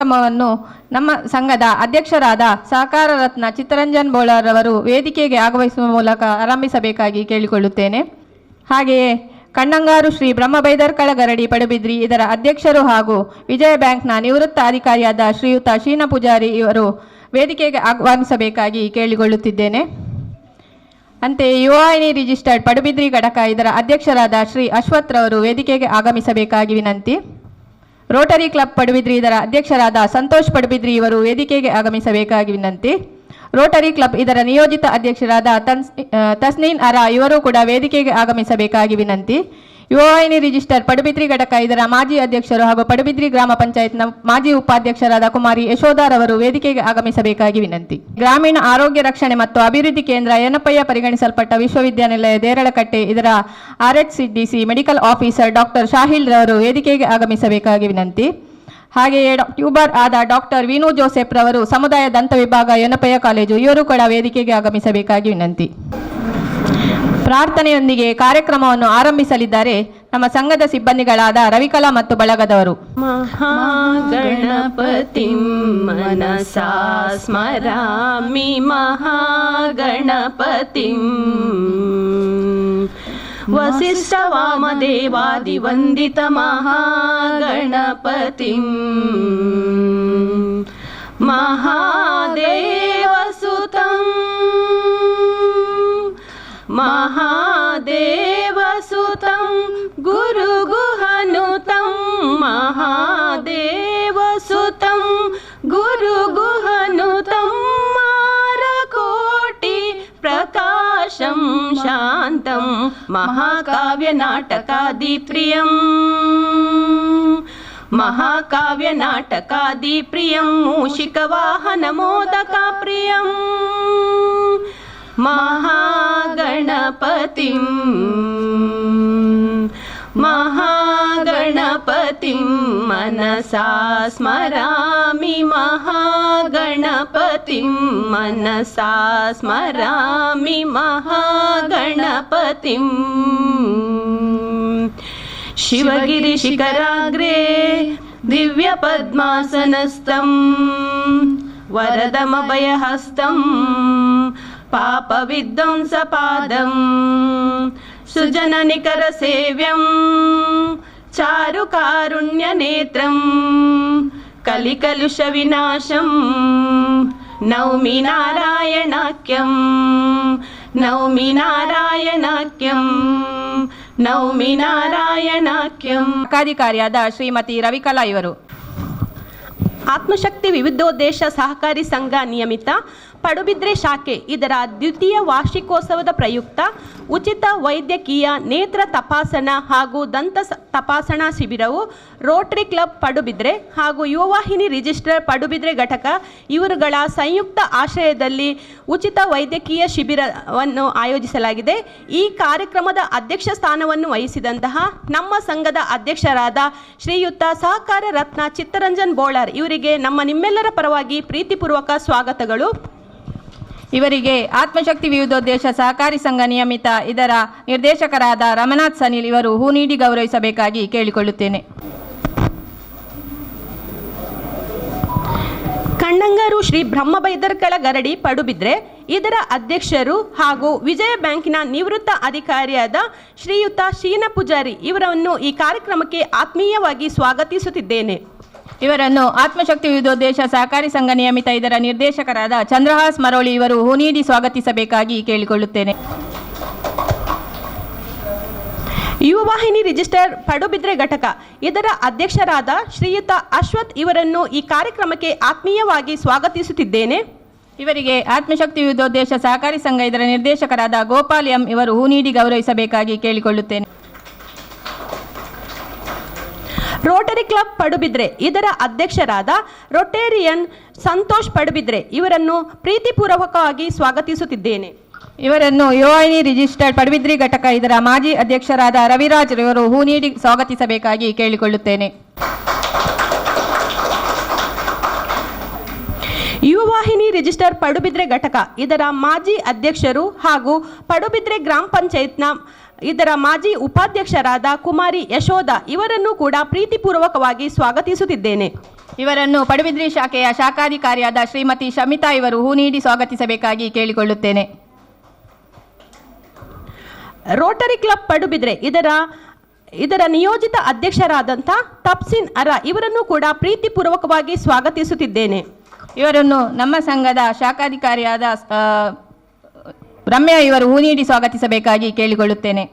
ಕಾರ್ಯಕ್ರಮವನ್ನು ನಮ್ಮ ಸಂಘದ ಅಧ್ಯಕ್ಷರಾದ ಸಹಕಾರ ರತ್ನ ಚಿತ್ತರಂಜನ್ ಬೋಳರ್ ಅವರು ವೇದಿಕೆಗೆ ಆಗಮಿಸುವ ಮೂಲಕ ಆರಂಭಿಸಬೇಕಾಗಿ ಕೇಳಿಕೊಳ್ಳುತ್ತೇನೆ. ಹಾಗೆಯೇ ಕಣ್ಣಂಗಾರು ಶ್ರೀ ಬ್ರಹ್ಮಬೈದರ್ ಗರಡಿ ಪಡುಬಿದ್ರಿ ಇದರ ಅಧ್ಯಕ್ಷರು ಹಾಗೂ ವಿಜಯ ಬ್ಯಾಂಕ್ನ ನಿವೃತ್ತ ಅಧಿಕಾರಿಯಾದ ಶ್ರೀಯುತ ಶೀನ ಪೂಜಾರಿ ಇವರು ವೇದಿಕೆಗೆ ಆಗಮಿಸಬೇಕಾಗಿ ಕೇಳಿಕೊಳ್ಳುತ್ತಿದ್ದೇನೆ. ಅಂತೆಯೇ ಯುವಾಹಿನಿ ರಿಜಿಸ್ಟರ್ಡ್ ಪಡುಬಿದ್ರಿ ಘಟಕ ಇದರ ಅಧ್ಯಕ್ಷರಾದ ಶ್ರೀ ಅಶ್ವಥ್ ರವರು ವೇದಿಕೆಗೆ ಆಗಮಿಸಬೇಕಾಗಿ ವಿನಂತಿ. ರೋಟರಿ ಕ್ಲಬ್ ಪಡುಬಿದ್ರಿ ಇದರ ಅಧ್ಯಕ್ಷರಾದ ಸಂತೋಷ್ ಪಡುಬಿದ್ರಿ ಇವರು ವೇದಿಕೆಗೆ ಆಗಮಿಸಬೇಕಾಗಿ ವಿನಂತಿ. ರೋಟರಿ ಕ್ಲಬ್ ಇದರ ನಿಯೋಜಿತ ಅಧ್ಯಕ್ಷರಾದ ತಸ್ನೀನ್ ಅರಾ ಇವರು ಕೂಡ ವೇದಿಕೆಗೆ ಆಗಮಿಸಬೇಕಾಗಿ ವಿನಂತಿ. ಯುವವಾಹಿನಿ ರಿಜಿಸ್ಟರ್ ಪಡುಬಿದ್ರಿ ಘಟಕ ಇದರ ಮಾಜಿ ಅಧ್ಯಕ್ಷರು ಹಾಗೂ ಪಡುಬಿದ್ರಿ ಗ್ರಾಮ ಪಂಚಾಯತ್ನ ಮಾಜಿ ಉಪಾಧ್ಯಕ್ಷರಾದ ಕುಮಾರಿ ಯಶೋಧಾರ್ ಅವರು ವೇದಿಕೆಗೆ ಆಗಮಿಸಬೇಕಾಗಿ ವಿನಂತಿ. ಗ್ರಾಮೀಣ ಆರೋಗ್ಯ ರಕ್ಷಣೆ ಮತ್ತು ಅಭಿವೃದ್ಧಿ ಕೇಂದ್ರ ಏನಪ್ಪಯ್ಯ ಪರಿಗಣಿಸಲ್ಪಟ್ಟ ವಿಶ್ವವಿದ್ಯಾನಿಲಯ ದೇರಳಕಟ್ಟೆ ಇದರ RHCDC medical officer doctor Shahil ರವರು ವೇದಿಕೆಗೆ ಆಗಮಿಸಬೇಕಾಗಿ ವಿನಂತಿ. ಹಾಗೆಯೇ ಟ್ಯೂಬರ್ ಆದ ಡಾಕ್ಟರ್ ವಿನು ಜೋಸೆಫ್ ರವರು ಸಮುದಾಯ ದಂತ ವಿಭಾಗ ಯೊನಪೆಯ ಕಾಲೇಜು ಇವರು ಕೂಡ ವೇದಿಕೆಗೆ ಆಗಮಿಸಬೇಕಾಗಿ ವಿನಂತಿ. ಪ್ರಾರ್ಥನೆಯೊಂದಿಗೆ ಕಾರ್ಯಕ್ರಮವನ್ನು ಆರಂಭಿಸಲಿದ್ದಾರೆ ನಮ್ಮ ಸಂಘದ ಸಿಬ್ಬಂದಿಗಳಾದ ರವಿಕಲಾ ಮತ್ತು ಬಳಗದವರು. ಮಹಾಗಣಪತಿ ಸ್ಮರಾಮಿ ಮಹಾಗಣಪತಿ. वसिष्ठवामदेवादिवन्दितमहागणपतिम् महादेवसुतम्। महादेवसुतं गुरुगुहनुतं महाकाव्यनाटकादिप्रियम्। महाकाव्यनाटकादिप्रियं मूषिकवाहनमोदकाप्रियम्। महागणपतिम् महागणपतिं मनसा स्मरामि महागणपतिं मनसा स्मरामि महागणपतिम् शिवगिरिशिखराग्रे दिव्यपद्मासनस्थं वरदमभयहस्तं సుజననికరసేవ్యం చారుకారుణ్యనేత్రం కలికలుష వినాశం నౌమి నారాయణాఖ్యం నౌమి నారాయణాఖ్యం ನೌಮಿ ನಾರಾಯಣಾಖ್ಯಂ ಅಧಿಕಾರಿಯಾದ ಶ್ರೀಮತಿ ರವಿಕಲಾ ಇವರು ಆತ್ಮಶಕ್ತಿ ವಿವಿಧೋದ್ದೇಶ ಸಹಕಾರಿ ಸಂಘ ನಿಯಮಿತ ಪಡುಬಿದ್ರೆ ಶಾಖೆ, ಇದರ ದ್ವಿತೀಯ ವಾರ್ಷಿಕೋತ್ಸವದ ಪ್ರಯುಕ್ತ ಉಚಿತ ವೈದ್ಯಕೀಯ ನೇತ್ರ ತಪಾಸಣಾ ಹಾಗೂ ದಂತ ತಪಾಸಣಾ ಶಿಬಿರವು ರೋಟರಿ ಕ್ಲಬ್ ಪಡುಬಿದ್ರೆ ಹಾಗೂ ಯುವವಾಹಿನಿ ರಿಜಿಸ್ಟರ್ ಪಡುಬಿದ್ರೆ ಘಟಕ, ಇವರುಗಳ ಸಂಯುಕ್ತ ಆಶ್ರಯದಲ್ಲಿ ಉಚಿತ ವೈದ್ಯಕೀಯ ಶಿಬಿರವನ್ನು ಆಯೋಜಿಸಲಾಗಿದೆ. ಈ ಕಾರ್ಯಕ್ರಮದ ಅಧ್ಯಕ್ಷ ಸ್ಥಾನವನ್ನು ವಹಿಸಿದಂತಹ ನಮ್ಮ ಸಂಘದ ಅಧ್ಯಕ್ಷರಾದ ಶ್ರೀಯುತ ಸಹಕಾರ ರತ್ನ ಚಿತ್ತರಂಜನ್ ಬೋಳರ್, ಇವರಿಗೆ ನಮ್ಮ ನಿಮ್ಮೆಲ್ಲರ ಪರವಾಗಿ ಪ್ರೀತಿಪೂರ್ವಕ ಸ್ವಾಗತಗಳು. ಇವರಿಗೆ ಆತ್ಮಶಕ್ತಿ ವಿವಿಧೋದ್ದೇಶ ಸಹಕಾರಿ ಸಂಘ ನಿಯಮಿತ ಇದರ ನಿರ್ದೇಶಕರಾದ ರಮನಾಥ್ ಸನಿಲ್ ಇವರು ಹೂ ನೀಡಿ ಗೌರವಿಸಬೇಕಾಗಿ ಕೇಳಿಕೊಳ್ಳುತ್ತೇನೆ. ಕಣ್ಣಂಗಾರು ಶ್ರೀ ಬ್ರಹ್ಮಬೈದರ್ಕಳ ಗರಡಿ ಪಡುಬಿದ್ರೆ, ಇದರ ಅಧ್ಯಕ್ಷರು ಹಾಗೂ ವಿಜಯ ಬ್ಯಾಂಕಿನ ನಿವೃತ್ತ ಅಧಿಕಾರಿಯಾದ ಶ್ರೀಯುತ ಶೀನ ಪೂಜಾರಿ ಇವರನ್ನು ಈ ಕಾರ್ಯಕ್ರಮಕ್ಕೆ ಆತ್ಮೀಯವಾಗಿ ಸ್ವಾಗತಿಸುತ್ತಿದ್ದೇನೆ. ಇವರನ್ನು ಆತ್ಮಶಕ್ತಿ ವಿವಿಧೋದ್ದೇಶ ಸಹಕಾರಿ ಸಂಘ ನಿಯಮಿತ ಇದರ ನಿರ್ದೇಶಕರಾದ ಚಂದ್ರಹಾಸ್ ಮರೋಳಿ ಇವರು ಹೂ ನೀಡಿ ಸ್ವಾಗತಿಸಬೇಕಾಗಿ ಕೇಳಿಕೊಳ್ಳುತ್ತೇನೆ. ಯುವವಾಹಿನಿ ರಿಜಿಸ್ಟರ್ ಪಡುಬಿದ್ರೆ ಘಟಕ ಇದರ ಅಧ್ಯಕ್ಷರಾದ ಶ್ರೀಯುತ ಅಶ್ವಥ್ ಇವರನ್ನು ಈ ಕಾರ್ಯಕ್ರಮಕ್ಕೆ ಆತ್ಮೀಯವಾಗಿ ಸ್ವಾಗತಿಸುತ್ತಿದ್ದೇನೆ. ಇವರಿಗೆ ಆತ್ಮಶಕ್ತಿ ವಿವಿಧೋದ್ದೇಶ ಸಹಕಾರಿ ಸಂಘ ಇದರ ನಿರ್ದೇಶಕರಾದ ಗೋಪಾಲ್ ಎಂ ಇವರು ಹೂ ನೀಡಿ ಗೌರವಿಸಬೇಕಾಗಿ ಕೇಳಿಕೊಳ್ಳುತ್ತೇನೆ. ರೋಟರಿ ಕ್ಲಬ್ ಪಡುಬಿದ್ರೆ ಇದರ ಅಧ್ಯಕ್ಷರಾದ ರೊಟೇರಿಯನ್ ಸಂತೋಷ್ ಪಡುಬಿದ್ರೆ ಇವರನ್ನು ಪ್ರೀತಿಪೂರ್ವಕವಾಗಿ ಸ್ವಾಗತಿಸುತ್ತಿದ್ದೇನೆ. ಇವರನ್ನು ಯುವಾಹಿನಿ ರಿಜಿಸ್ಟರ್ಡ್ ಪಡುಬಿದ್ರಿ ಘಟಕ ಇದರ ಮಾಜಿ ಅಧ್ಯಕ್ಷರಾದ ರವಿರಾಜ್ ಇವರು ಹೂ ನೀಡಿ ಸ್ವಾಗತಿಸಬೇಕಾಗಿ ಕೇಳಿಕೊಳ್ಳುತ್ತೇನೆ. ಯುವವಾಹಿನಿ ರಿಜಿಸ್ಟರ್ ಪಡುಬಿದ್ರೆ ಘಟಕ ಇದರ ಮಾಜಿ ಅಧ್ಯಕ್ಷರು ಹಾಗೂ ಪಡುಬಿದ್ರೆ ಗ್ರಾಮ ಪಂಚಾಯತ್ನ ಇದರ ಮಾಜಿ ಉಪಾಧ್ಯಕ್ಷರಾದ ಕುಮಾರಿ ಯಶೋಧ ಇವರನ್ನು ಕೂಡ ಪ್ರೀತಿಪೂರ್ವಕವಾಗಿ ಸ್ವಾಗತಿಸುತ್ತಿದ್ದೇನೆ. ಇವರನ್ನು ಪಡುಬಿದ್ರಿ ಶಾಖೆಯ ಶಾಖಾಧಿಕಾರಿಯಾದ ಶ್ರೀಮತಿ ಶಮಿತಾ ಇವರು ಹೂ ನೀಡಿ ಸ್ವಾಗತಿಸಬೇಕಾಗಿ ಕೇಳಿಕೊಳ್ಳುತ್ತೇನೆ. ರೋಟರಿ ಕ್ಲಬ್ ಪಡುಬಿದ್ರೆ ಇದರ ಇದರ ನಿಯೋಜಿತ ಅಧ್ಯಕ್ಷರಾದಂಥ ತಪ್ಸಿನ್ ಅರ ಇವರನ್ನು ಕೂಡ ಪ್ರೀತಿಪೂರ್ವಕವಾಗಿ ಸ್ವಾಗತಿಸುತ್ತಿದ್ದೇನೆ. ಇವರನ್ನು ನಮ್ಮ ಸಂಘದ ಶಾಖಾಧಿಕಾರಿಯಾದ ರಮ್ಯಾ, ಇವರು ಹೂ ನೀಡಿ ಸ್ವಾಗತಿಸಬೇಕಾಗಿ ಕೇಳಿಕೊಳ್ಳುತ್ತೇನೆ.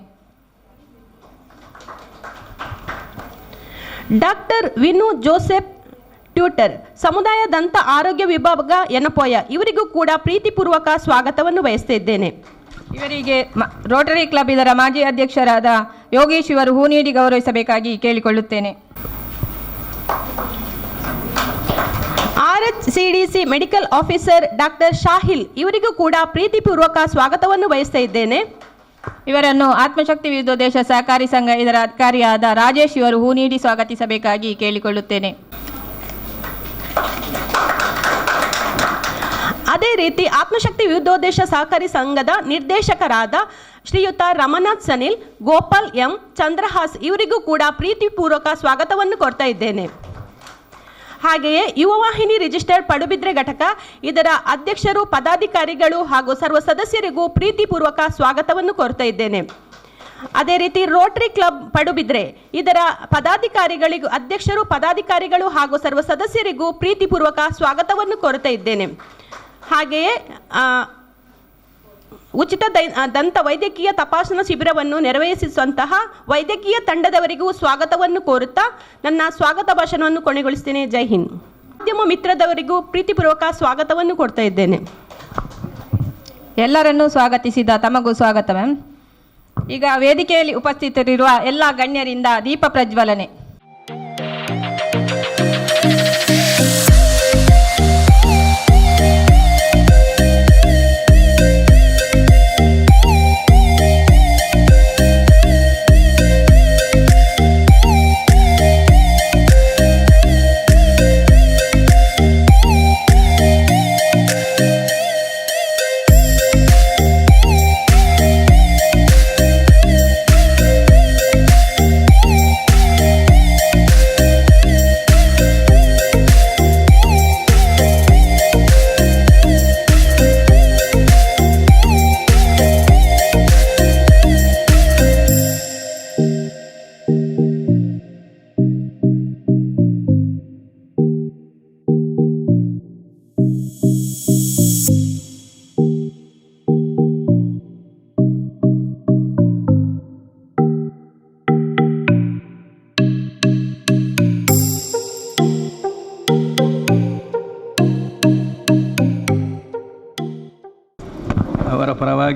ಡಾಕ್ಟರ್ ವಿನು ಜೋಸೆಫ್ ಟ್ಯೂಟರ್, ಸಮುದಾಯ ದಂತ ಆರೋಗ್ಯ ವಿಭಾಗ ಎನಪೋಯ ಇವರಿಗೂ ಕೂಡ ಪ್ರೀತಿಪೂರ್ವಕ ಸ್ವಾಗತವನ್ನು ಬಯಸ್ತಿದ್ದೇನೆ ಇವರಿಗೆ ರೋಟರಿ ಕ್ಲಬ್ ಇದರ ಮಾಜಿ ಅಧ್ಯಕ್ಷರಾದ ಯೋಗೇಶ್ ಇವರು ಹೂ ನೀಡಿ ಗೌರವಿಸಬೇಕಾಗಿ ಕೇಳಿಕೊಳ್ಳುತ್ತೇನೆ. R H C D C medical officer doctor Shahil ಇವರಿಗೂ ಕೂಡ ಪ್ರೀತಿಪೂರ್ವಕ ಸ್ವಾಗತವನ್ನು ಬಯಸ್ತಾ ಇದ್ದೇನೆ. ಇವರನ್ನು ಆತ್ಮಶಕ್ತಿ ವಿರುದ್ಧೋದ್ದೇಶ ಸಹಕಾರಿ ಸಂಘ ಇದರ ಅಧಿಕಾರಿಯಾದ ರಾಜೇಶ್ ಇವರು ಹೂ ನೀಡಿ ಸ್ವಾಗತಿಸಬೇಕಾಗಿ ಕೇಳಿಕೊಳ್ಳುತ್ತೇನೆ. ಅದೇ ರೀತಿ ಆತ್ಮಶಕ್ತಿ ವಿರುದ್ಧೋದ್ದೇಶ ಸಹಕಾರಿ ಸಂಘದ ನಿರ್ದೇಶಕರಾದ ಶ್ರೀಯುತ ರಮನಾಥ್ ಸನಿಲ್ ಗೋಪಾಲ್ ಎಂ ಚಂದ್ರಹಾಸ್ ಇವರಿಗೂ ಕೂಡ ಪ್ರೀತಿಪೂರ್ವಕ ಸ್ವಾಗತವನ್ನು ಕೊಡ್ತಾ ಇದ್ದೇನೆ. ಹಾಗೆಯೇ ಯುವವಾಹಿನಿ ರಿಜಿಸ್ಟರ್ಡ್ ಪಡುಬಿದ್ರೆ ಘಟಕ, ಇದರ ಅಧ್ಯಕ್ಷರು, ಪದಾಧಿಕಾರಿಗಳು ಹಾಗೂ ಸರ್ವ ಸದಸ್ಯರಿಗೂ ಪ್ರೀತಿಪೂರ್ವಕ ಸ್ವಾಗತವನ್ನು ಕೋರ್ತಾ ಇದ್ದೇನೆ. ಅದೇ ರೀತಿ ರೋಟರಿ ಕ್ಲಬ್ ಪಡುಬಿದ್ರೆ, ಇದರ ಪದಾಧಿಕಾರಿಗಳಿಗೂ, ಅಧ್ಯಕ್ಷರು, ಪದಾಧಿಕಾರಿಗಳು ಹಾಗೂ ಸರ್ವ ಸದಸ್ಯರಿಗೂ ಪ್ರೀತಿಪೂರ್ವಕ ಸ್ವಾಗತವನ್ನು ಕೋರುತ್ತಾ ಇದ್ದೇನೆ. ಹಾಗೆಯೇ ಉಚಿತ ದೈ- ದಂತ ವೈದ್ಯಕೀಯ ತಪಾಸಣಾ ಶಿಬಿರವನ್ನು ನೆರವೇರಿಸುವಂತಹ ವೈದ್ಯಕೀಯ ತಂಡದವರಿಗೂ ಸ್ವಾಗತವನ್ನು ಕೋರುತ್ತಾ ನನ್ನ ಸ್ವಾಗತ ಭಾಷಣವನ್ನು ಕೊನೆಗೊಳಿಸ್ತೇನೆ. ಜೈ ಹಿಂದ್. ಮಾಧ್ಯಮ ಮಿತ್ರದವರಿಗೂ ಪ್ರೀತಿಪೂರ್ವಕ ಸ್ವಾಗತವನ್ನು ಕೊಡ್ತಾ ಇದ್ದೇನೆ. ಎಲ್ಲರನ್ನೂ ಸ್ವಾಗತಿಸಿದ ತಮಗೂ ಸ್ವಾಗತ, ಮ್ಯಾಮ್. ಈಗ ವೇದಿಕೆಯಲ್ಲಿ ಉಪಸ್ಥಿತರಿರುವ ಎಲ್ಲ ಗಣ್ಯರಿಂದ ದೀಪ ಪ್ರಜ್ವಲನೆ.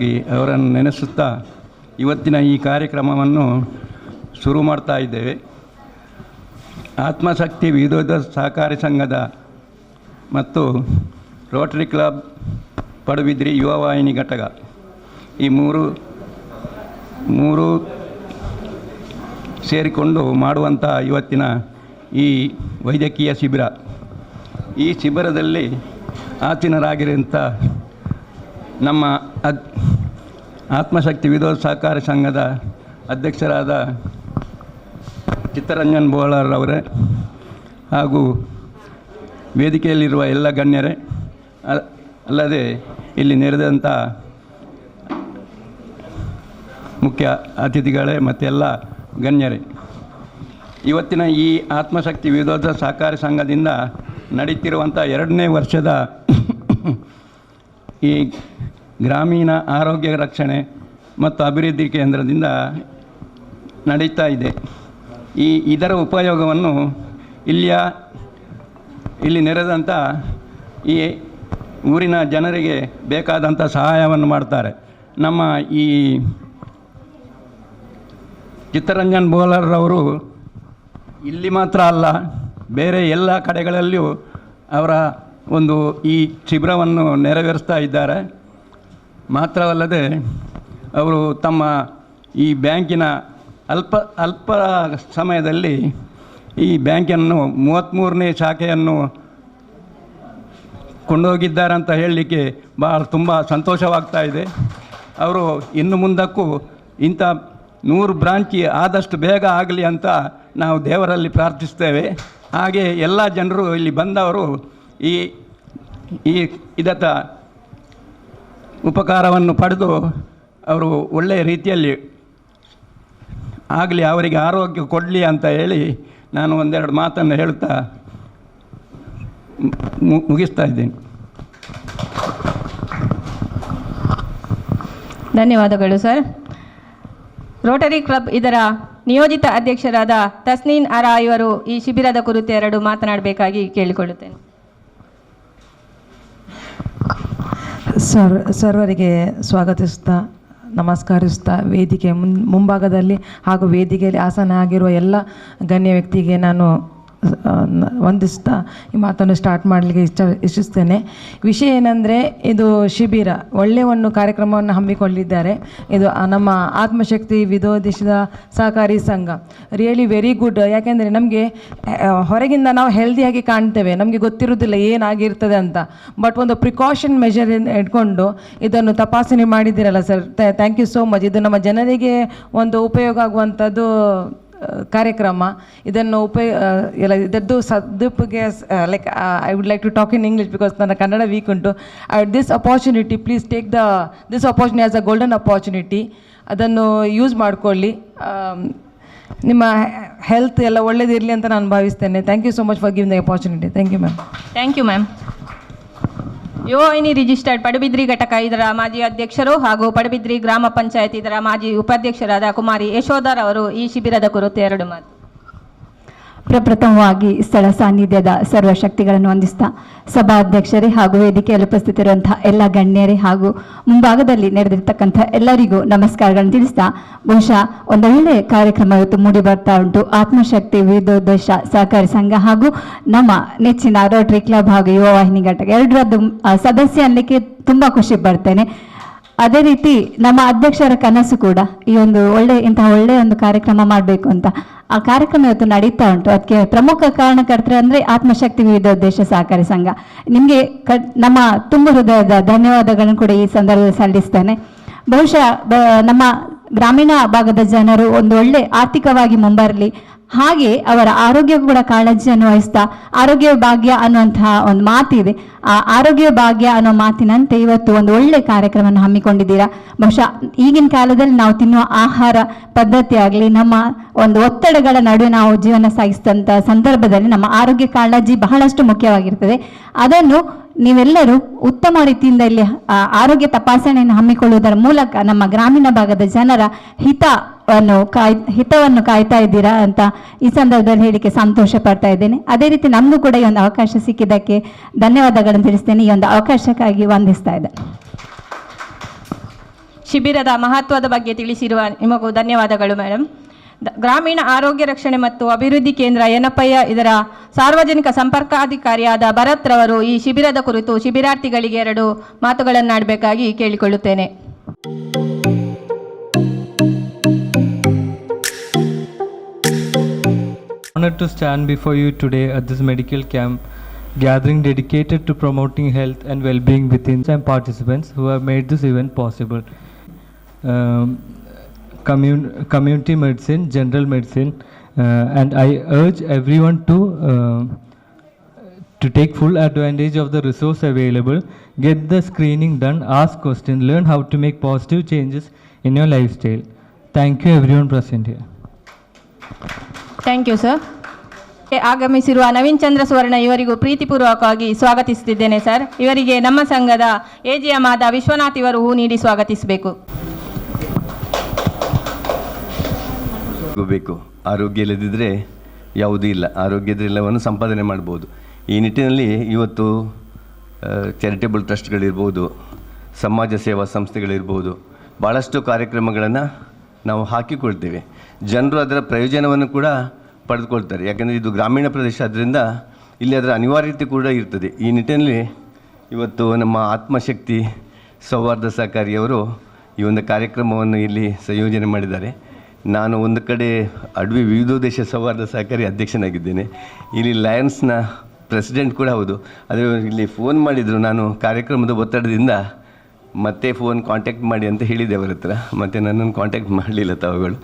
ಪರವಾಗಿ ಅವರನ್ನು ನೆನೆಸುತ್ತಾ ಇವತ್ತಿನ ಈ ಕಾರ್ಯಕ್ರಮವನ್ನು ಶುರು ಮಾಡ್ತಾ ಇದ್ದೇವೆ. ಆತ್ಮಶಕ್ತಿ ವಿರೋಧ ಸಹಕಾರಿ ಸಂಘದ ಮತ್ತು ರೋಟರಿ ಕ್ಲಬ್ ಪಡುಬಿದ್ರಿ ಯುವ ವಾಹಿನಿ ಘಟಕ. ಈ ಮೂರು ಮೂರು ಸೇರಿಕೊಂಡು ಮಾಡುವಂಥ ಇವತ್ತಿನ ಈ ವೈದ್ಯಕೀಯ ಶಿಬಿರ. ಈ ಶಿಬಿರದಲ್ಲಿ ಆಸೀನರಾಗಿರುವಂಥ ನಮ್ಮ ಅದ್ ಆತ್ಮಶಕ್ತಿ ವಿರೋಧ ಸಹಕಾರ ಸಂಘದ ಅಧ್ಯಕ್ಷರಾದ ಚಿತ್ತರಂಜನ್ ಬೋಳಾರವರೇ ಹಾಗೂ ವೇದಿಕೆಯಲ್ಲಿರುವ ಎಲ್ಲ ಗಣ್ಯರೇ ಅಲ್ಲದೆ ಇಲ್ಲಿ ನೆರೆದಂಥ ಮುಖ್ಯ ಅತಿಥಿಗಳೇ ಮತ್ತು ಎಲ್ಲ ಗಣ್ಯರೇ. ಇವತ್ತಿನ ಈ ಆತ್ಮಶಕ್ತಿ ವಿರೋಧ ಸಹಕಾರಿ ಸಂಘದಿಂದ ನಡೀತಿರುವಂಥ ಎರಡನೇ ವರ್ಷದ ಈ ಗ್ರಾಮೀಣ ಆರೋಗ್ಯ ರಕ್ಷಣೆ ಮತ್ತು ಅಭಿವೃದ್ಧಿ ಕೇಂದ್ರದಿಂದ ನಡೀತಾ ಇದೆ. ಈ ಇದರ ಉಪಯೋಗವನ್ನು ಇಲ್ಲಿಯ, ಇಲ್ಲಿ ನೆರೆದಂಥ ಈ ಊರಿನ ಜನರಿಗೆ ಬೇಕಾದಂಥ ಸಹಾಯವನ್ನು ಮಾಡ್ತಾರೆ. ನಮ್ಮ ಈ ಚಿತ್ತರಂಜನ್ ಬೋಲರವರು ಇಲ್ಲಿ ಮಾತ್ರ ಅಲ್ಲ, ಬೇರೆ ಎಲ್ಲ ಕಡೆಗಳಲ್ಲಿಯೂ ಅವರ ಒಂದು ಈ ಶಿಬಿರವನ್ನು ನೆರವೇರಿಸ್ತಾ ಇದ್ದಾರೆ. ಮಾತ್ರವಲ್ಲದೆ ಅವರು ತಮ್ಮ ಈ ಬ್ಯಾಂಕಿನ ಅಲ್ಪ ಅಲ್ಪ ಸಮಯದಲ್ಲಿ ಈ ಬ್ಯಾಂಕನ್ನು ಮೂವತ್ತ್ಮೂರನೇ ಶಾಖೆಯನ್ನು ಕೊಂಡೋಗಿದ್ದಾರೆ ಅಂತ ಹೇಳಲಿಕ್ಕೆ ಭಾಳ ತುಂಬ ಸಂತೋಷವಾಗ್ತಾ ಇದೆ. ಅವರು ಇನ್ನು ಮುಂದಕ್ಕೂ ಇಂಥ ನೂರು ಬ್ರಾಂಚಿ ಆದಷ್ಟು ಬೇಗ ಆಗಲಿ ಅಂತ ನಾವು ದೇವರಲ್ಲಿ ಪ್ರಾರ್ಥಿಸ್ತೇವೆ ಹಾಗೆ ಎಲ್ಲ ಜನರು ಇಲ್ಲಿ ಬಂದವರು ಈ ಈ ಇದತ್ತ ಉಪಕಾರವನ್ನು ಪಡೆದು ಅವರು ಒಳ್ಳೆಯ ರೀತಿಯಲ್ಲಿ ಆಗಲಿ, ಅವರಿಗೆ ಆರೋಗ್ಯ ಕೊಡಲಿ ಅಂತ ಹೇಳಿ ನಾನು ಒಂದೆರಡು ಮಾತನ್ನು ಹೇಳ್ತಾ ಮುಗಿಸ್ತಾ ಇದ್ದೇನೆ. ಧನ್ಯವಾದಗಳು, ಸರ್. ರೋಟರಿ ಕ್ಲಬ್ ಇದರ ನಿಯೋಜಿತ ಅಧ್ಯಕ್ಷರಾದ ತಸ್ನೀನ್ ಅರಾ ಇವರು ಈ ಶಿಬಿರದ ಕುರಿತು ಎರಡು ಮಾತನಾಡಬೇಕಾಗಿ ಕೇಳಿಕೊಳ್ಳುತ್ತೇನೆ. ಸರ್ ಸರ್ವರಿಗೆ ಸ್ವಾಗತಿಸ್ತಾ ನಮಸ್ಕರಿಸ್ತಾ ವೇದಿಕೆ ಮುಂಭಾಗದಲ್ಲಿ ಹಾಗೂ ವೇದಿಕೆಯಲ್ಲಿ ಆಸನ ಆಗಿರುವ ಎಲ್ಲ ಗಣ್ಯ ವ್ಯಕ್ತಿಗೆ ನಾನು ವಂದಿಸ್ತಾ. ಈ ಮಾತನ್ನು ಸ್ಟಾರ್ಟ್ ಮಾಡಲಿಕ್ಕೆ ಇಷ್ಟ, ಇಚ್ಛಿಸ್ತೇನೆ. ವಿಷಯ ಏನಂದರೆ, ಇದು ಶಿಬಿರ ಒಳ್ಳೆಯ ಒಂದು ಕಾರ್ಯಕ್ರಮವನ್ನು ಹಮ್ಮಿಕೊಂಡಿದ್ದಾರೆ. ಇದು ನಮ್ಮ ಆತ್ಮಶಕ್ತಿ ವಿಧೋದೇಶದ ಸಹಕಾರಿ ಸಂಘ. ರಿಯಲಿ ವೆರಿ ಗುಡ್ ಯಾಕೆಂದರೆ ನಮಗೆ ಹೊರಗಿಂದ ನಾವು ಹೆಲ್ದಿಯಾಗಿ ಕಾಣ್ತೇವೆ. ನಮಗೆ ಗೊತ್ತಿರೋದಿಲ್ಲ ಏನಾಗಿರ್ತದೆ ಅಂತ. ಬಟ್ ಒಂದು ಪ್ರಿಕಾಷನ್ ಮೆಷರ್ ಇಟ್ಕೊಂಡು ಇದನ್ನು ತಪಾಸಣೆ ಮಾಡಿದ್ದೀರಲ್ಲ sir thank you so much ಇದು ನಮ್ಮ ಜನರಿಗೆ ಒಂದು ಉಪಯೋಗ ಆಗುವಂಥದ್ದು ಕಾರ್ಯಕ್ರಮ, ಇದನ್ನು ಉಪಯೋಗ ಎಲ್ಲ ಇದರದ್ದು ಸದುಪಯೋಗ like I would like to talk in English because ನನ್ನ ಕನ್ನಡ ವೀಕ್ ಉಂಟು. This opportunity please take the this opportunity as a golden opportunity ಅದನ್ನು ಯೂಸ್ ಮಾಡಿಕೊಳ್ಳಿ. ನಿಮ್ಮ ಹೆಲ್ತ್ ಎಲ್ಲ ಒಳ್ಳೇದಿರಲಿ ಅಂತ ನಾನು ಭಾವಿಸ್ತೇನೆ. Thank you so much for giving the opportunity thank you ma'am thank you ma'am Yuvavahini registered Padubidri ಘಟಕ ಇದರ ಮಾಜಿ ಅಧ್ಯಕ್ಷರು ಹಾಗೂ ಪಡುಬಿದ್ರಿ ಗ್ರಾಮ ಪಂಚಾಯತ್ ಇದರ ಮಾಜಿ ಉಪಾಧ್ಯಕ್ಷರಾದ ಕುಮಾರಿ ಯಶೋಧರ್ ಅವರು ಈ ಶಿಬಿರದ ಕುರಿತು ಎರಡು ಮಾತು. ಪ್ರಪ್ರಥಮವಾಗಿ ಸ್ಥಳ ಸಾನ್ನಿಧ್ಯದ ಸರ್ವಶಕ್ತಿಗಳನ್ನು ವಂದಿಸ್ತಾ ಸಭಾಧ್ಯಕ್ಷರೇ ಹಾಗೂ ವೇದಿಕೆಯಲ್ಲಿ ಉಪಸ್ಥಿತಿರುವಂತಹ ಎಲ್ಲ ಗಣ್ಯರೇ ಹಾಗೂ ಮುಂಭಾಗದಲ್ಲಿ ನಡೆದಿರ್ತಕ್ಕಂಥ ಎಲ್ಲರಿಗೂ ನಮಸ್ಕಾರಗಳನ್ನು ತಿಳಿಸ್ತಾ ಬಹುಶಃ ಒಂದೊಳ್ಳೆ ಕಾರ್ಯಕ್ರಮ ಇವತ್ತು ಮೂಡಿ ಬರ್ತಾ ಉಂಟು. ಆತ್ಮಶಕ್ತಿ ವಿವಿಧೋದ್ದೇಶ ಸಹಕಾರಿ ಸಂಘ ಹಾಗೂ ನಮ್ಮ ನೆಚ್ಚಿನ ರೋಟರಿ ಕ್ಲಬ್ ಹಾಗೂ ಯುವ ವಾಹಿನಿ ಘಟಕ. ಎರಡರದ್ದು ಸದಸ್ಯ ಅನ್ನಲಿಕ್ಕೆ ತುಂಬಾ ಖುಷಿ ಪಡ್ತೇನೆ. ಅದೇ ರೀತಿ ನಮ್ಮ ಅಧ್ಯಕ್ಷರ ಕನಸು ಕೂಡ ಈ ಒಂದು ಒಳ್ಳೆ, ಇಂತಹ ಒಳ್ಳೆಯ ಒಂದು ಕಾರ್ಯಕ್ರಮ ಮಾಡಬೇಕು ಅಂತ. ಆ ಕಾರ್ಯಕ್ರಮ ಇವತ್ತು ನಡೀತಾ ಉಂಟು. ಅದಕ್ಕೆ ಪ್ರಮುಖ ಕಾರಣಕರ್ತರು ಅಂದರೆ ಆತ್ಮಶಕ್ತಿ ವಿವಿಧೋದ್ದೇಶ ಸಹಕಾರಿ ಸಂಘ. ನಿಮಗೆ ಕ, ನಮ್ಮ ತುಂಬ ಹೃದಯದ ಧನ್ಯವಾದಗಳನ್ನು ಕೂಡ ಈ ಸಂದರ್ಭದಲ್ಲಿ ಸಲ್ಲಿಸ್ತೇನೆ. ಬಹುಶಃ ನಮ್ಮ ಗ್ರಾಮೀಣ ಭಾಗದ ಜನರು ಒಂದು ಒಳ್ಳೆ ಆರ್ಥಿಕವಾಗಿ ಮುಂಬರಲಿ. ಹಾಗೆ ಅವರ ಆರೋಗ್ಯ ಕೂಡ ಕಾಳಜಿಯನ್ನು ವಹಿಸ್ತಾ ಆರೋಗ್ಯ ಭಾಗ್ಯ ಅನ್ನುವಂತಹ ಒಂದು ಮಾತಿದೆ. ಆ ಆರೋಗ್ಯ ಭಾಗ್ಯ ಅನ್ನೋ ಮಾತಿನಂತೆ ಇವತ್ತು ಒಂದು ಒಳ್ಳೆ ಕಾರ್ಯಕ್ರಮವನ್ನು ಹಮ್ಮಿಕೊಂಡಿದ್ದೀರಾ. ಬಹುಶಃ ಈಗಿನ ಕಾಲದಲ್ಲಿ ನಾವು ತಿನ್ನುವ ಆಹಾರ ಪದ್ಧತಿ ಆಗಲಿ, ನಮ್ಮ ಒಂದು ಒತ್ತಡಗಳ ನಡುವೆ ನಾವು ಜೀವನ ಸಾಗಿಸಿದಂಥ ಸಂದರ್ಭದಲ್ಲಿ ನಮ್ಮ ಆರೋಗ್ಯ ಕಾಳಜಿ ಬಹಳಷ್ಟು ಮುಖ್ಯವಾಗಿರ್ತದೆ. ಅದನ್ನು ನೀವೆಲ್ಲರೂ ಉತ್ತಮ ರೀತಿಯಿಂದ ಇಲ್ಲಿ ಆರೋಗ್ಯ ತಪಾಸಣೆಯನ್ನು ಹಮ್ಮಿಕೊಳ್ಳುವುದರ ಮೂಲಕ ನಮ್ಮ ಗ್ರಾಮೀಣ ಭಾಗದ ಜನರ ಹಿತವನ್ನು ಕಾಯ್, ಹಿತವನ್ನು ಕಾಯ್ತಾ ಇದ್ದೀರಾ ಅಂತ ಈ ಸಂದರ್ಭದಲ್ಲಿ ಹೇಳಿಕೆ ಸಂತೋಷ ಪಡ್ತಾ ಇದ್ದೇನೆ. ಅದೇ ರೀತಿ ನಮಗೂ ಕೂಡ ಈ ಒಂದು ಅವಕಾಶ ಸಿಕ್ಕಿದ್ದಕ್ಕೆ ಧನ್ಯವಾದಗಳನ್ನು ತಿಳಿಸ್ತೇನೆ. ಈ ಒಂದು ಅವಕಾಶಕ್ಕಾಗಿ ವಂದಿಸ್ತಾ ಇದೆ ಶಿಬಿರದ ಮಹತ್ವದ ಬಗ್ಗೆ ತಿಳಿಸಿರುವ ನಿಮಗೂ ಧನ್ಯವಾದಗಳು ಮೇಡಮ್ ಗ್ರಾಮೀಣ ಆರೋಗ್ಯ ರಕ್ಷಣೆ ಮತ್ತು ಅಭಿವೃದ್ಧಿ ಕೇಂದ್ರ ಎನಪಯ್ಯ ಇದರ ಸಾರ್ವಜನಿಕ ಸಂಪರ್ಕಾಧಿಕಾರಿಯಾದ ಭರತ್ ರವರು ಈ ಶಿಬಿರದ ಕುರಿತು ಶಿಬಿರಾರ್ಥಿಗಳಿಗೆ ಎರಡು ಮಾತುಗಳನ್ನಾಡಬೇಕಾಗಿ ಕೇಳಿಕೊಳ್ಳುತ್ತೇನೆ honored to stand before you today at this medical camp gathering dedicated to promoting health and well-being within some participants who have made this event possible. Um, commun- community medicine, general medicine, uh, and I urge everyone to uh, to take full advantage of the resource available, get the screening done, ask questions, learn how to make positive changes in your lifestyle. Thank you everyone present here. Thank you sir ಆಗಮಿಸಿರುವ ನವೀನ್ ಚಂದ್ರ ಸುವರ್ಣ ಇವರಿಗೂ ಪ್ರೀತಿಪೂರ್ವಕವಾಗಿ ಸ್ವಾಗತಿಸುತ್ತಿದ್ದೇನೆ sir ಇವರಿಗೆ ನಮ್ಮ ಸಂಘದ AGM ಆದ ವಿಶ್ವನಾಥ್ ಇವರು ಹೂ ನೀಡಿ ಸ್ವಾಗತಿಸಬೇಕು ಬೇಕು. ಆರೋಗ್ಯ ಇಲ್ಲದಿದ್ದರೆ ಯಾವುದೂ ಇಲ್ಲ. ಆರೋಗ್ಯದೆಲ್ಲವನ್ನು ಸಂಪಾದನೆ ಮಾಡ್ಬೋದು. ಈ ನಿಟ್ಟಿನಲ್ಲಿ ಇವತ್ತು ಚಾರಿಟೇಬಲ್ ಟ್ರಸ್ಟ್ಗಳಿರ್ಬೋದು ಸಮಾಜ ಸೇವಾ ಸಂಸ್ಥೆಗಳಿರ್ಬೋದು ಭಾಳಷ್ಟು ಕಾರ್ಯಕ್ರಮಗಳನ್ನು ನಾವು ಹಾಕಿಕೊಳ್ತೇವೆ. ಜನರು ಅದರ ಪ್ರಯೋಜನವನ್ನು ಕೂಡ ಪಡೆದುಕೊಳ್ತಾರೆ. ಯಾಕಂದರೆ ಇದು ಗ್ರಾಮೀಣ ಪ್ರದೇಶ ಆದ್ದರಿಂದ ಇಲ್ಲಿ ಅದರ ಅನಿವಾರ್ಯತೆ ಕೂಡ ಇರ್ತದೆ. ಈ ನಿಟ್ಟಿನಲ್ಲಿ ಇವತ್ತು ನಮ್ಮ ಆತ್ಮಶಕ್ತಿ ಸೌಹಾರ್ದ ಸಹಕಾರಿಯವರು ಈ ಒಂದು ಕಾರ್ಯಕ್ರಮವನ್ನು ಇಲ್ಲಿ ಸಂಯೋಜನೆ ಮಾಡಿದ್ದಾರೆ. ನಾನು ಒಂದು ಕಡೆ ಅಡವಿ ದೇಶ ಸೌಹಾರ್ದ ಸಹಕಾರಿ ಅಧ್ಯಕ್ಷನಾಗಿದ್ದೇನೆ. ಇಲ್ಲಿ ಲಯನ್ಸ್ನ ಪ್ರೆಸಿಡೆಂಟ್ ಕೂಡ ಹೌದು. ಆದರೆ ಇಲ್ಲಿ ಫೋನ್ ಮಾಡಿದರು. ನಾನು ಕಾರ್ಯಕ್ರಮದ ಒತ್ತಡದಿಂದ ಮತ್ತೆ ಫೋನ್ ಕಾಂಟ್ಯಾಕ್ಟ್ ಮಾಡಿ ಅಂತ ಹೇಳಿದೆ ಅವರ ಹತ್ರ. ಮತ್ತು ನನ್ನನ್ನು ಕಾಂಟ್ಯಾಕ್ಟ್ ಮಾಡಲಿಲ್ಲ ತಾವುಗಳು.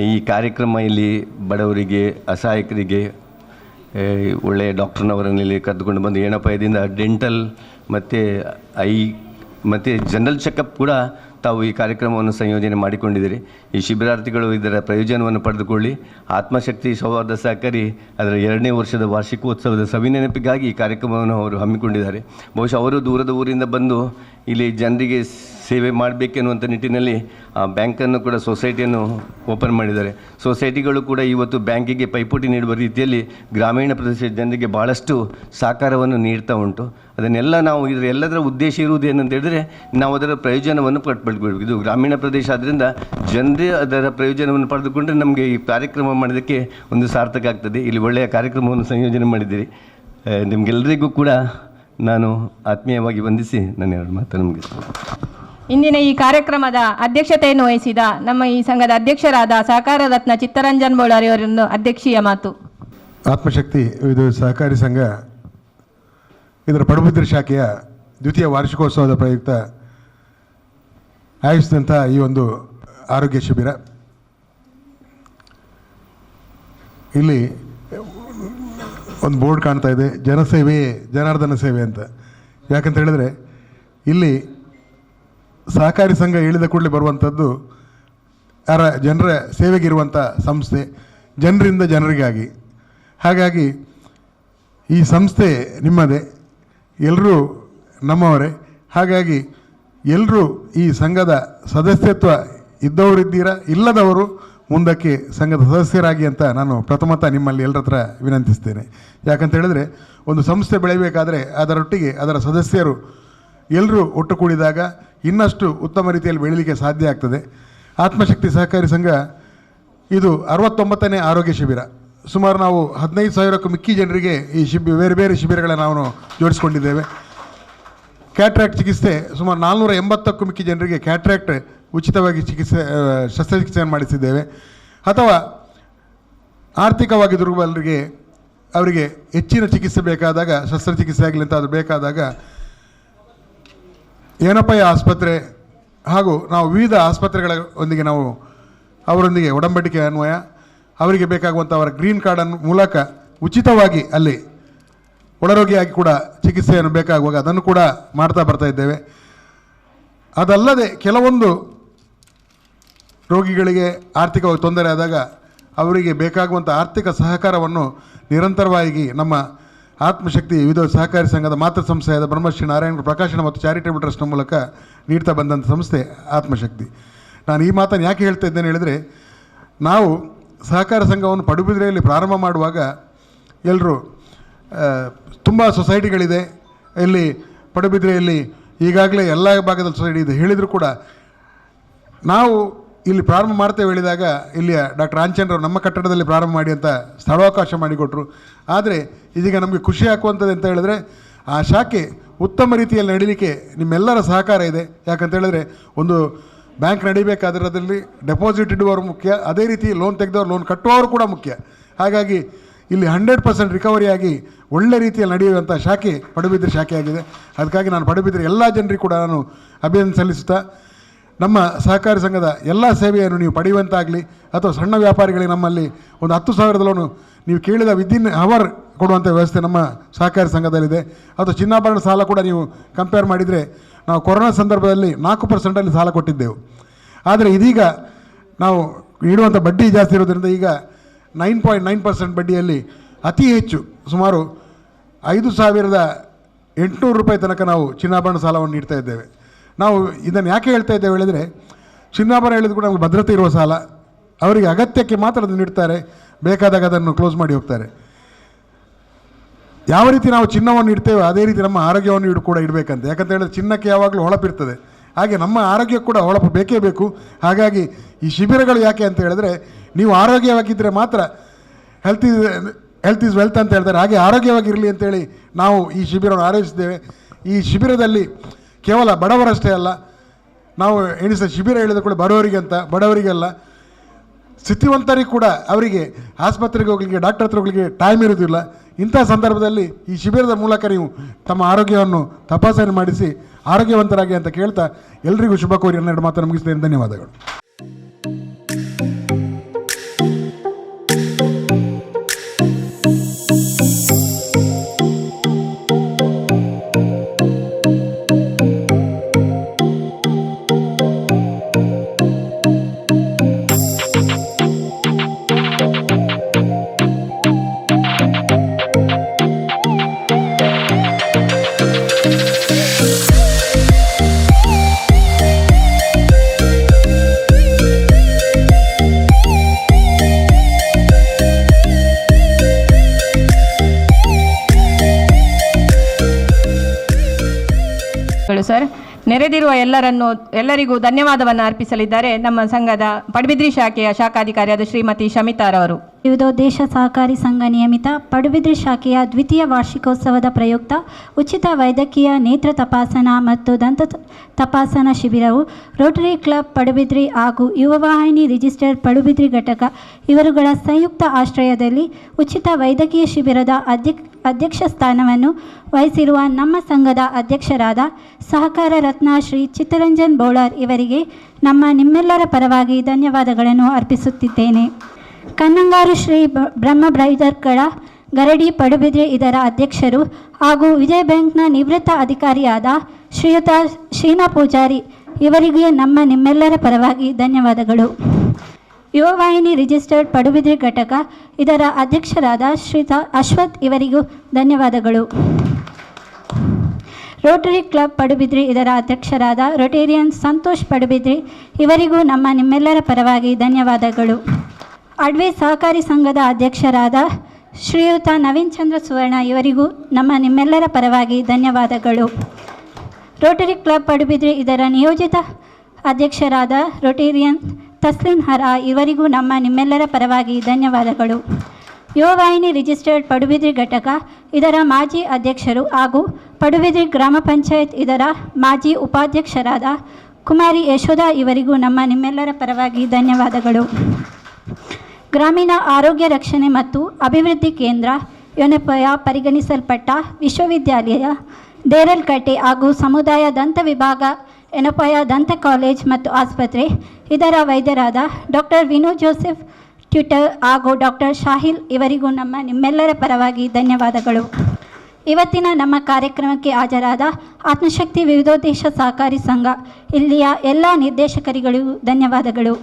ಈ ಕಾರ್ಯಕ್ರಮ ಇಲ್ಲಿ ಬಡವರಿಗೆ, ಅಸಹಾಯಕರಿಗೆ ಒಳ್ಳೆಯ ಡಾಕ್ಟ್ರನವರನ್ನಲ್ಲಿ ಕರೆದುಕೊಂಡು ಬಂದು ಇದರಿಂದ ಡೆಂಟಲ್ ಮತ್ತು ಐ ಮತ್ತು ಜನರಲ್ ಚೆಕಪ್ ಕೂಡ ತಾವು ಈ ಕಾರ್ಯಕ್ರಮವನ್ನು ಸಂಯೋಜನೆ ಮಾಡಿಕೊಂಡಿದ್ದೀರಿ. ಈ ಶಿಬಿರಾರ್ಥಿಗಳು ಇದರ ಪ್ರಯೋಜನವನ್ನು ಪಡೆದುಕೊಳ್ಳಿ. ಆತ್ಮಶಕ್ತಿ ಸೌಹಾರ್ದ ಸಹಕಾರಿ ಅದರ ಎರಡನೇ ವರ್ಷದ ವಾರ್ಷಿಕೋತ್ಸವದ ಸವಿನೆನಪಿಗಾಗಿ ಈ ಕಾರ್ಯಕ್ರಮವನ್ನು ಅವರು ಹಮ್ಮಿಕೊಂಡಿದ್ದಾರೆ. ಬಹುಶಃ ಅವರು ದೂರದ ಊರಿಂದ ಬಂದು ಇಲ್ಲಿ ಜನರಿಗೆ ಸೇವೆ ಮಾಡಬೇಕೆನ್ನುವಂಥ ನಿಟ್ಟಿನಲ್ಲಿ ಆ ಬ್ಯಾಂಕನ್ನು ಕೂಡ ಸೊಸೈಟಿಯನ್ನು ಓಪನ್ ಮಾಡಿದ್ದಾರೆ. ಸೊಸೈಟಿಗಳು ಕೂಡ ಇವತ್ತು ಬ್ಯಾಂಕಿಗೆ ಪೈಪೋಟಿ ನೀಡುವ ರೀತಿಯಲ್ಲಿ ಗ್ರಾಮೀಣ ಪ್ರದೇಶದ ಜನರಿಗೆ ಭಾಳಷ್ಟು ಸಹಕಾರವನ್ನು ನೀಡ್ತಾ ಉಂಟು. ಅದನ್ನೆಲ್ಲ ನಾವು ಇದರ ಎಲ್ಲದರ ಉದ್ದೇಶ ಇರುವುದು ಏನಂತ ಹೇಳಿದ್ರೆ ನಾವು ಅದರ ಪ್ರಯೋಜನವನ್ನು ಪಡ್ಕೊಳ್ಬೇಕು. ಇದು ಗ್ರಾಮೀಣ ಪ್ರದೇಶ ಆದ್ದರಿಂದ ಜನರೇ ಅದರ ಪ್ರಯೋಜನವನ್ನು ಪಡೆದುಕೊಂಡ್ರೆ ನಮಗೆ ಈ ಕಾರ್ಯಕ್ರಮ ಮಾಡೋದಕ್ಕೆ ಒಂದು ಸಾರ್ಥಕ ಆಗ್ತದೆ. ಇಲ್ಲಿ ಒಳ್ಳೆಯ ಕಾರ್ಯಕ್ರಮವನ್ನು ಸಂಯೋಜನೆ ಮಾಡಿದ್ದೀರಿ. ನಿಮಗೆಲ್ಲರಿಗೂ ಕೂಡ ನಾನು ಆತ್ಮೀಯವಾಗಿ ವಂದಿಸಿ ನನ್ನ ಎರಡು ಮಾತು ನಮಗೆ. ಇಂದಿನ ಈ ಕಾರ್ಯಕ್ರಮದ ಅಧ್ಯಕ್ಷತೆಯನ್ನು ವಹಿಸಿದ ನಮ್ಮ ಈ ಸಂಘದ ಅಧ್ಯಕ್ಷರಾದ ಸಹಕಾರ ರತ್ನ ಚಿತ್ತರಂಜನ್ ಬೋಳಾರಿಯವರನ್ನು ಅಧ್ಯಕ್ಷೀಯ ಮಾತು. ಆತ್ಮಶಕ್ತಿ ಇದು ಸಹಕಾರಿ ಸಂಘ ಇದರ ಪಡುಬಿದ್ರಿ ಶಾಖೆಯ ದ್ವಿತೀಯ ವಾರ್ಷಿಕೋತ್ಸವದ ಪ್ರಯುಕ್ತ ಆಯೋಜಿಸಿದಂಥ ಈ ಒಂದು ಆರೋಗ್ಯ ಶಿಬಿರ. ಇಲ್ಲಿ ಒಂದು ಬೋರ್ಡ್ ಕಾಣ್ತಾ ಇದೆ ಜನಸೇವೆಯೇ ಜನಾರ್ದನ ಸೇವೆ ಅಂತ. ಯಾಕಂತ ಹೇಳಿದ್ರೆ ಇಲ್ಲಿ ಸಹಕಾರಿ ಸಂಘ ಹೇಳಿದ ಕೂಡಲೇ ಬರುವಂಥದ್ದು ಯಾರ ಜನರ ಸೇವೆಗಿರುವಂಥ ಸಂಸ್ಥೆ, ಜನರಿಂದ ಜನರಿಗಾಗಿ. ಹಾಗಾಗಿ ಈ ಸಂಸ್ಥೆ ನಿಮ್ಮದೇ. ಎಲ್ಲರೂ ನಮ್ಮವರೇ. ಹಾಗಾಗಿ ಎಲ್ಲರೂ ಈ ಸಂಘದ ಸದಸ್ಯತ್ವ ಇದ್ದವರಿದ್ದೀರಾ? ಇಲ್ಲದವರು ಮುಂದಕ್ಕೆ ಸಂಘದ ಸದಸ್ಯರಾಗಿ ಅಂತ ನಾನು ಪ್ರಥಮತಃ ನಿಮ್ಮಲ್ಲಿ ಎಲ್ಲರ ಹತ್ರ ವಿನಂತಿಸ್ತೇನೆ. ಯಾಕಂತ ಹೇಳಿದ್ರೆ, ಒಂದು ಸಂಸ್ಥೆ ಬೆಳೆಯಬೇಕಾದ್ರೆ ಅದರೊಟ್ಟಿಗೆ ಅದರ ಸದಸ್ಯರು ಎಲ್ಲರೂ ಒಟ್ಟು ಕೂಡಿದಾಗ ಇನ್ನಷ್ಟು ಉತ್ತಮ ರೀತಿಯಲ್ಲಿ ಬೆಳೀಲಿಕ್ಕೆ ಸಾಧ್ಯ ಆಗ್ತದೆ. ಆತ್ಮಶಕ್ತಿ ಸಹಕಾರಿ ಸಂಘ ಇದು ಅರವತ್ತೊಂಬತ್ತನೇ ಆರೋಗ್ಯ ಶಿಬಿರ. ಸುಮಾರು ನಾವು ಹದಿನೈದು ಸಾವಿರಕ್ಕೂ ಮಿಕ್ಕಿ ಜನರಿಗೆ ಈ ಶಿಬಿ, ಬೇರೆ ಬೇರೆ ಶಿಬಿರಗಳನ್ನು ನಾವು ಜೋಡಿಸ್ಕೊಂಡಿದ್ದೇವೆ. ಕ್ಯಾಟ್ರಾಕ್ಟ್ ಚಿಕಿತ್ಸೆ, ಸುಮಾರು ನಾಲ್ನೂರ ಎಂಬತ್ತಕ್ಕೂ ಮಿಕ್ಕಿ ಜನರಿಗೆ ಕ್ಯಾಟ್ರಾಕ್ಟ್ ಉಚಿತವಾಗಿ ಚಿಕಿತ್ಸೆ ಶಸ್ತ್ರಚಿಕಿತ್ಸೆಯನ್ನು ಮಾಡಿಸಿದ್ದೇವೆ. ಅಥವಾ ಆರ್ಥಿಕವಾಗಿ ದುರ್ಬಲರಿಗೆ ಅವರಿಗೆ ಹೆಚ್ಚಿನ ಚಿಕಿತ್ಸೆ ಬೇಕಾದಾಗ, ಶಸ್ತ್ರಚಿಕಿತ್ಸೆ ಆಗಲಿ ಅಂತ ಅದು ಬೇಕಾದಾಗ, ಏನಪ್ಪಯ್ಯ ಆಸ್ಪತ್ರೆ ಹಾಗೂ ನಾವು ವಿವಿಧ ಆಸ್ಪತ್ರೆಗಳ ಒಂದಿಗೆ ನಾವು ಅವರೊಂದಿಗೆ ಒಡಂಬಡಿಕೆ ಅನ್ವಯ ಅವರಿಗೆ ಬೇಕಾಗುವಂಥ ಅವರ ಗ್ರೀನ್ ಕಾರ್ಡನ್ನು ಮೂಲಕ ಉಚಿತವಾಗಿ ಅಲ್ಲಿ ಒಳರೋಗಿಯಾಗಿ ಕೂಡ ಚಿಕಿತ್ಸೆಯನ್ನು ಬೇಕಾಗುವಾಗ ಅದನ್ನು ಕೂಡ ಮಾಡ್ತಾ ಬರ್ತಾ ಇದ್ದೇವೆ. ಅದಲ್ಲದೆ ಕೆಲವೊಂದು ರೋಗಿಗಳಿಗೆ ಆರ್ಥಿಕವಾಗಿ ತೊಂದರೆ ಆದಾಗ ಅವರಿಗೆ ಬೇಕಾಗುವಂಥ ಆರ್ಥಿಕ ಸಹಕಾರವನ್ನು ನಿರಂತರವಾಗಿ ನಮ್ಮ ಆತ್ಮಶಕ್ತಿ ವಿವಿಧ ಸಹಕಾರಿ ಸಂಘದ ಮಾತೃ ಸಂಸ್ಥೆಯಾದ ಬ್ರಹ್ಮಶ್ರೀ ನಾರಾಯಣ ಪ್ರಕಾಶನ ಮತ್ತು ಚಾರಿಟೇಬಲ್ ಟ್ರಸ್ಟ್ನ ಮೂಲಕ ನೀಡ್ತಾ ಬಂದಂಥ ಸಂಸ್ಥೆ ಆತ್ಮಶಕ್ತಿ. ನಾನು ಈ ಮಾತನ್ನು ಯಾಕೆ ಹೇಳ್ತಾ ಇದ್ದೇನೆ ಹೇಳಿದರೆ, ನಾವು ಸಹಕಾರ ಸಂಘವನ್ನು ಪಡುಬಿದ್ರೆಯಲ್ಲಿ ಪ್ರಾರಂಭ ಮಾಡುವಾಗ ಎಲ್ಲರೂ ತುಂಬ ಸೊಸೈಟಿಗಳಿದೆ. ಇಲ್ಲಿ ಪಡುಬಿದ್ರೆಯಲ್ಲಿ ಈಗಾಗಲೇ ಎಲ್ಲ ಭಾಗದಲ್ಲಿ ಸೊಸೈಟಿ ಇದೆ. ಹೇಳಿದರೂ ಕೂಡ ನಾವು ಇಲ್ಲಿ ಪ್ರಾರಂಭ ಮಾಡ್ತೇವೆ ಹೇಳಿದಾಗ ಇಲ್ಲಿಯ ಡಾಕ್ಟರ್ ಆಂಚನ್ರವರು ನಮ್ಮ ಕಟ್ಟಡದಲ್ಲಿ ಪ್ರಾರಂಭ ಮಾಡಿ ಅಂತ ಸ್ಥಳಾವಕಾಶ ಮಾಡಿಕೊಟ್ರು. ಆದರೆ ಇದೀಗ ನಮಗೆ ಖುಷಿ ಹಾಕುವಂಥದ್ದು ಅಂತ ಹೇಳಿದ್ರೆ ಆ ಶಾಖೆ ಉತ್ತಮ ರೀತಿಯಲ್ಲಿ ನಡೀಲಿಕ್ಕೆ ನಿಮ್ಮೆಲ್ಲರ ಸಹಕಾರ ಇದೆ. ಯಾಕಂತ ಹೇಳಿದ್ರೆ ಒಂದು ಬ್ಯಾಂಕ್ ನಡಿಬೇಕಾದ್ರೆ ಅದರಲ್ಲಿ ಡೆಪಾಸಿಟ್ ಇಡುವವರು ಮುಖ್ಯ, ಅದೇ ರೀತಿ ಲೋನ್ ತೆಗೆದವರು ಲೋನ್ ಕಟ್ಟುವವರು ಕೂಡ ಮುಖ್ಯ. ಹಾಗಾಗಿ ಇಲ್ಲಿ ಹಂಡ್ರೆಡ್ ಪರ್ಸೆಂಟ್ ರಿಕವರಿಯಾಗಿ ಒಳ್ಳೆ ರೀತಿಯಲ್ಲಿ ನಡೆಯುವಂಥ ಶಾಖೆ ಪಡುಬಿದ್ರೆ ಶಾಖೆ ಆಗಿದೆ. ಅದಕ್ಕಾಗಿ ನಾನು ಪಡುಬಿದ್ರೆ ಎಲ್ಲ ಜನರಿಗೂ ಕೂಡ ನಾನು ಅಭಿನಂದನೆ ಸಲ್ಲಿಸುತ್ತಾ, ನಮ್ಮ ಸಹಕಾರಿ ಸಂಘದ ಎಲ್ಲ ಸೇವೆಯನ್ನು ನೀವು ಪಡೆಯುವಂತಾಗಲಿ, ಅಥವಾ ಸಣ್ಣ ವ್ಯಾಪಾರಿಗಳಿಗೆ ನಮ್ಮಲ್ಲಿ ಒಂದು ಹತ್ತು ಸಾವಿರದ ಲೋನು ನೀವು ಕೇಳಿದ ವಿದಿನ್ ಅವರ್ ಕೊಡುವಂಥ ವ್ಯವಸ್ಥೆ ನಮ್ಮ ಸಹಕಾರಿ ಸಂಘದಲ್ಲಿದೆ. ಅಥವಾ ಚಿನ್ನಾಭರಣ ಸಾಲ ಕೂಡ ನೀವು ಕಂಪೇರ್ ಮಾಡಿದರೆ ನಾವು ಕೊರೋನಾ ಸಂದರ್ಭದಲ್ಲಿ ನಾಲ್ಕು ಪರ್ಸೆಂಟಲ್ಲಿ ಸಾಲ ಕೊಟ್ಟಿದ್ದೆವು. ಆದರೆ ಇದೀಗ ನಾವು ನೀಡುವಂಥ ಬಡ್ಡಿ ಜಾಸ್ತಿ ಇರೋದರಿಂದ ಈಗ ನೈನ್ ಪಾಯಿಂಟ್ ನೈನ್ ಪರ್ಸೆಂಟ್ ಬಡ್ಡಿಯಲ್ಲಿ ಅತಿ ಹೆಚ್ಚು, ಸುಮಾರು ಐದು ಸಾವಿರದ ಎಂಟುನೂರು ರೂಪಾಯಿ ತನಕ ನಾವು ಚಿನ್ನಾಭರಣ ಸಾಲವನ್ನು ನೀಡ್ತಾ ಇದ್ದೇವೆ. ನಾವು ಇದನ್ನು ಯಾಕೆ ಹೇಳ್ತಾ ಇದ್ದೇವೆ ಹೇಳಿದರೆ, ಚಿನ್ನಾಭರಣ ಹೇಳಿದ್ರು ಕೂಡ ನಮಗೆ ಭದ್ರತೆ ಇರುವ ಸಾಲ, ಅವರಿಗೆ ಅಗತ್ಯಕ್ಕೆ ಮಾತ್ರ ಅದನ್ನು ನೀಡ್ತಾರೆ, ಬೇಕಾದಾಗ ಅದನ್ನು ಕ್ಲೋಸ್ ಮಾಡಿ ಹೋಗ್ತಾರೆ. ಯಾವ ರೀತಿ ನಾವು ಚಿನ್ನವನ್ನು ಇಡ್ತೇವೆ ಅದೇ ರೀತಿ ನಮ್ಮ ಆರೋಗ್ಯವನ್ನು ಇಡು ಕೂಡ ಇಡಬೇಕಂತ. ಯಾಕಂತ ಹೇಳಿದ್ರೆ ಚಿನ್ನಕ್ಕೆ ಯಾವಾಗಲೂ ಹೊಳಪಿರ್ತದೆ. ಹಾಗೆ ನಮ್ಮ ಆರೋಗ್ಯ ಕೂಡ ಹೊಳಪು ಬೇಕೇ ಬೇಕು. ಹಾಗಾಗಿ ಈ ಶಿಬಿರಗಳು ಯಾಕೆ ಅಂತ ಹೇಳಿದ್ರೆ ನೀವು ಆರೋಗ್ಯವಾಗಿದ್ದರೆ ಮಾತ್ರ health is health is wealth ಅಂತ ಹೇಳ್ತಾರೆ ಹಾಗೆ ಆರೋಗ್ಯವಾಗಿರಲಿ ಅಂತೇಳಿ ನಾವು ಈ ಶಿಬಿರವನ್ನು ಆಯೋಜಿಸಿದ್ದೇವೆ. ಈ ಶಿಬಿರದಲ್ಲಿ ಕೇವಲ ಬಡವರಷ್ಟೇ ಅಲ್ಲ, ನಾವು ಎಣಿಸಿದ ಶಿಬಿರ ಹೇಳಿದ ಕೂಡ ಬಡವರಿಗೆ ಅಂತ ಬಡವರಿಗೆಲ್ಲ ಸ್ಥಿತಿವಂತರಿಗೆ ಕೂಡ ಅವರಿಗೆ ಆಸ್ಪತ್ರೆಗೆ ಹೋಗ್ಲಿಕ್ಕೆ, ಡಾಕ್ಟರ್ ಹತ್ರ ಹೋಗ್ಲಿಕ್ಕೆ ಟೈಮ್ ಇರೋದಿಲ್ಲ. ಇಂಥ ಸಂದರ್ಭದಲ್ಲಿ ಈ ಶಿಬಿರದ ಮೂಲಕ ನೀವು ತಮ್ಮ ಆರೋಗ್ಯವನ್ನು ತಪಾಸಣೆ ಮಾಡಿಸಿ ಆರೋಗ್ಯವಂತರಾಗಿ ಅಂತ ಕೇಳ್ತಾ ಎಲ್ರಿಗೂ ಶುಭ ಕೋರಿ ಹನ್ನೆರಡು ಮಾತನ್ನು ಮುಗಿಸ್ತೇನೆ ಧನ್ಯವಾದಗಳು. ಸರ್. ನೆರೆದಿರುವ ಎಲ್ಲರನ್ನು ಎಲ್ಲರಿಗೂ ಧನ್ಯವಾದವನ್ನು ಅರ್ಪಿಸಲಿದ್ದಾರೆ ನಮ್ಮ ಸಂಘದ ಪಡುಬಿದ್ರಿ ಶಾಖೆಯ ಶಾಖಾಧಿಕಾರಿಯಾದ ಶ್ರೀಮತಿ ಶಮಿತಾರವರು. ವಿವಿಧೋದ್ದೇಶ ಸಹಕಾರಿ ಸಂಘ ನಿಯಮಿತ ಪಡುಬಿದ್ರಿ ಶಾಖೆಯ ದ್ವಿತೀಯ ವಾರ್ಷಿಕೋತ್ಸವದ ಪ್ರಯುಕ್ತ ಉಚಿತ ವೈದ್ಯಕೀಯ ನೇತ್ರ ತಪಾಸಣಾ ಮತ್ತು ದಂತ ತಪಾಸಣಾ ಶಿಬಿರವು ರೋಟರಿ ಕ್ಲಬ್ ಪಡುಬಿದ್ರಿ ಹಾಗೂ ಯುವವಾಹಿನಿ ರಿಜಿಸ್ಟರ್ ಪಡುಬಿದ್ರಿ ಘಟಕ ಇವರುಗಳ ಸಂಯುಕ್ತ ಆಶ್ರಯದಲ್ಲಿ ಉಚಿತ ವೈದ್ಯಕೀಯ ಶಿಬಿರದ ಅಧ್ಯಕ್ಷ ಅಧ್ಯಕ್ಷ ಸ್ಥಾನವನ್ನು ವಹಿಸಿರುವ ನಮ್ಮ ಸಂಘದ ಅಧ್ಯಕ್ಷರಾದ ಸಹಕಾರ ರತ್ನ ಶ್ರೀ ಚಿತ್ತರಂಜನ್ ಬೋಳಾರ್ ಇವರಿಗೆ ನಮ್ಮ ನಿಮ್ಮೆಲ್ಲರ ಪರವಾಗಿ ಧನ್ಯವಾದಗಳನ್ನು ಅರ್ಪಿಸುತ್ತಿದ್ದೇನೆ ಕನ್ನಂಗಾರು ಶ್ರೀ ಬ್ರಹ್ಮ ಬ್ರೈದರ್ಗಳ ಗರಡಿ ಪಡುಬಿದ್ರೆ ಇದರ ಅಧ್ಯಕ್ಷರು ಹಾಗೂ ವಿಜಯ ಬ್ಯಾಂಕ್ನ ನಿವೃತ್ತ ಅಧಿಕಾರಿಯಾದ ಶ್ರೀಯುತ ಶ್ರೀನಾ ಪೂಜಾರಿ ಇವರಿಗೆ ನಮ್ಮ ನಿಮ್ಮೆಲ್ಲರ ಪರವಾಗಿ ಧನ್ಯವಾದಗಳು. ಯುವವಾಹಿನಿ ರಿಜಿಸ್ಟರ್ಡ್ ಪಡುಬಿದ್ರೆ ಘಟಕ ಇದರ ಅಧ್ಯಕ್ಷರಾದ ಶ್ರೀತ ಅಶ್ವಥ್ ಇವರಿಗೂ ಧನ್ಯವಾದಗಳು. ರೋಟರಿ ಕ್ಲಬ್ ಪಡುಬಿದ್ರಿ ಇದರ ಅಧ್ಯಕ್ಷರಾದ ರೊಟೇರಿಯನ್ ಸಂತೋಷ್ ಪಡುಬಿದ್ರಿ ಇವರಿಗೂ ನಮ್ಮ ನಿಮ್ಮೆಲ್ಲರ ಪರವಾಗಿ ಧನ್ಯವಾದಗಳು. ಅಡ್ವೆ ಸಹಕಾರಿ ಸಂಘದ ಅಧ್ಯಕ್ಷರಾದ ಶ್ರೀಯುತ ನವೀನ್ ಚಂದ್ರ ಸುವರ್ಣ ಇವರಿಗೂ ನಮ್ಮ ನಿಮ್ಮೆಲ್ಲರ ಪರವಾಗಿ ಧನ್ಯವಾದಗಳು. ರೋಟರಿ ಕ್ಲಬ್ ಪಡುಬಿದ್ರೆ ಇದರ ನಿಯೋಜಿತ ಅಧ್ಯಕ್ಷರಾದ ರೊಟೇರಿಯನ್ ತಸ್ಲಿನ್ ಹರ ಇವರಿಗೂ ನಮ್ಮ ನಿಮ್ಮೆಲ್ಲರ ಪರವಾಗಿ ಧನ್ಯವಾದಗಳು. ಯುವವಾಹಿನಿ ರಿಜಿಸ್ಟರ್ಡ್ ಪಡುಬಿದ್ರಿ ಘಟಕ ಇದರ ಮಾಜಿ ಅಧ್ಯಕ್ಷರು ಹಾಗೂ ಪಡುಬಿದ್ರಿ ಗ್ರಾಮ ಪಂಚಾಯತ್ ಇದರ ಮಾಜಿ ಉಪಾಧ್ಯಕ್ಷರಾದ ಕುಮಾರಿ ಯಶೋಧ ಇವರಿಗೂ ನಮ್ಮ ನಿಮ್ಮೆಲ್ಲರ ಪರವಾಗಿ ಧನ್ಯವಾದಗಳು. ಗ್ರಾಮೀಣ ಆರೋಗ್ಯ ರಕ್ಷಣೆ ಮತ್ತು ಅಭಿವೃದ್ಧಿ ಕೇಂದ್ರ ಯುನೆಪಯ ಪರಿಗಣಿಸಲ್ಪಟ್ಟ ವಿಶ್ವವಿದ್ಯಾಲಯ, ದೇರಲ್ಕಟ್ಟೆ ಹಾಗೂ ಸಮುದಾಯ ದಂತ ವಿಭಾಗ ಎನಪಯ ದಂತ ಕಾಲೇಜ್ ಮತ್ತು ಆಸ್ಪತ್ರೆ, ಇದರ ವೈದ್ಯರಾದ ಡಾಕ್ಟರ್ ವಿನು ಜೋಸೆಫ್ ಟ್ಯೂಟರ್ ಹಾಗೂ ಡಾಕ್ಟರ್ ಶಾಹಿಲ್ ಇವರಿಗೂ ನಮ್ಮ ನಿಮ್ಮೆಲ್ಲರ ಪರವಾಗಿ ಧನ್ಯವಾದಗಳು. ಇವತ್ತಿನ ನಮ್ಮ ಕಾರ್ಯಕ್ರಮಕ್ಕೆ ಹಾಜರಾದ ಆತ್ಮಶಕ್ತಿ ವಿವಿಧೋದ್ದೇಶ ಸಹಕಾರಿ ಸಂಘ, ಇಲ್ಲಿಯ ಎಲ್ಲ ನಿರ್ದೇಶಕರಿಗಳಿಗೂ ಧನ್ಯವಾದಗಳು.